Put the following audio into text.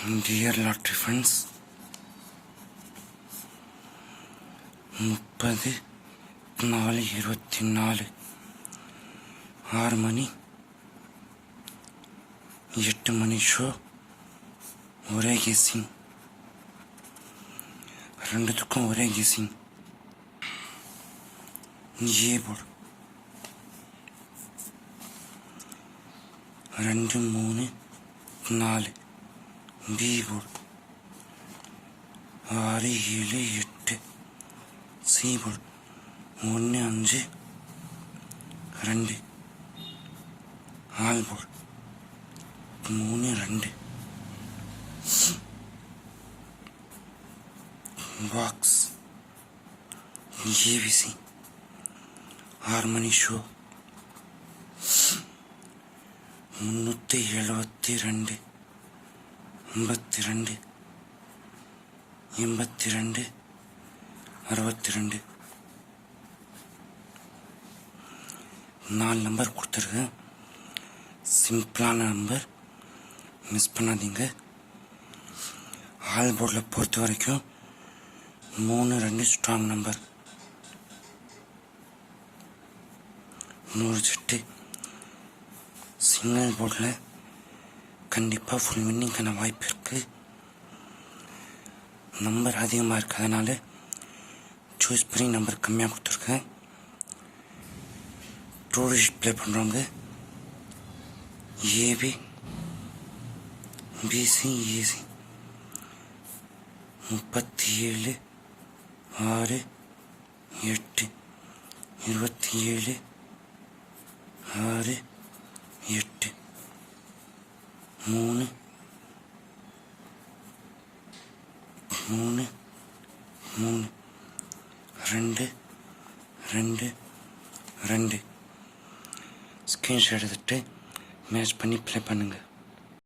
Dear lottery funds முப்பது நாலு இருபத்தி நாலு ஆறு மணி எட்டு மணி ஷோ ஒரே கெஸ்ஸிங் ரெண்டுத்துக்கும் ஒரே கெஸ்ஸிங் ஏ போடு ரெண்டு மூணு நாலு. பி ஆறு ஏழு எட்டு சி ஒன்று அஞ்சு ரெண்டு ஆல் போர்டு மூணு ரெண்டு பாக்ஸ் ஏவிசி ஹார்மனி ஷோ முந்நூற்றி எழுபத்தி ரெண்டு ஐம்பத்தி ரெண்டு எண்பத்தி ரெண்டு அறுபத்தி ரெண்டு நாலு நம்பர் கொடுத்துருக்கேன் சிம்பிளான நம்பர். மிஸ் பண்ணாதீங்க. ஆல் போர்டில் பொறுத்த வரைக்கும் மூணு ரெண்டு ஸ்ட்ராங் நம்பர் நூறு செட்டு. சிங்கிள் போர்டில் கண்டிப்பாக ஃபுல் வின்னிங்கான வாய்ப்பு இருக்குது நம்பர் அதிகமாக இருக்கிறதுனால சூஸ் பண்ணி நம்பர் கம்மியாக கொடுத்துருக்கேன். டூரிஸ்ட் ப்ளே பண்ணுறவங்க ஏபி பிசி ஏசி முப்பத்தி ஏழு ஆறு எட்டு இருபத்தி ஏழு ஆறு எட்டு மூணு மூணு மூணு ரெண்டு ரெண்டு ரெண்டு. ஸ்க்ரீன்ஷாட் எடுத்துகிட்டு மேட்ச் பண்ணி ப்ளே பண்ணுங்கள்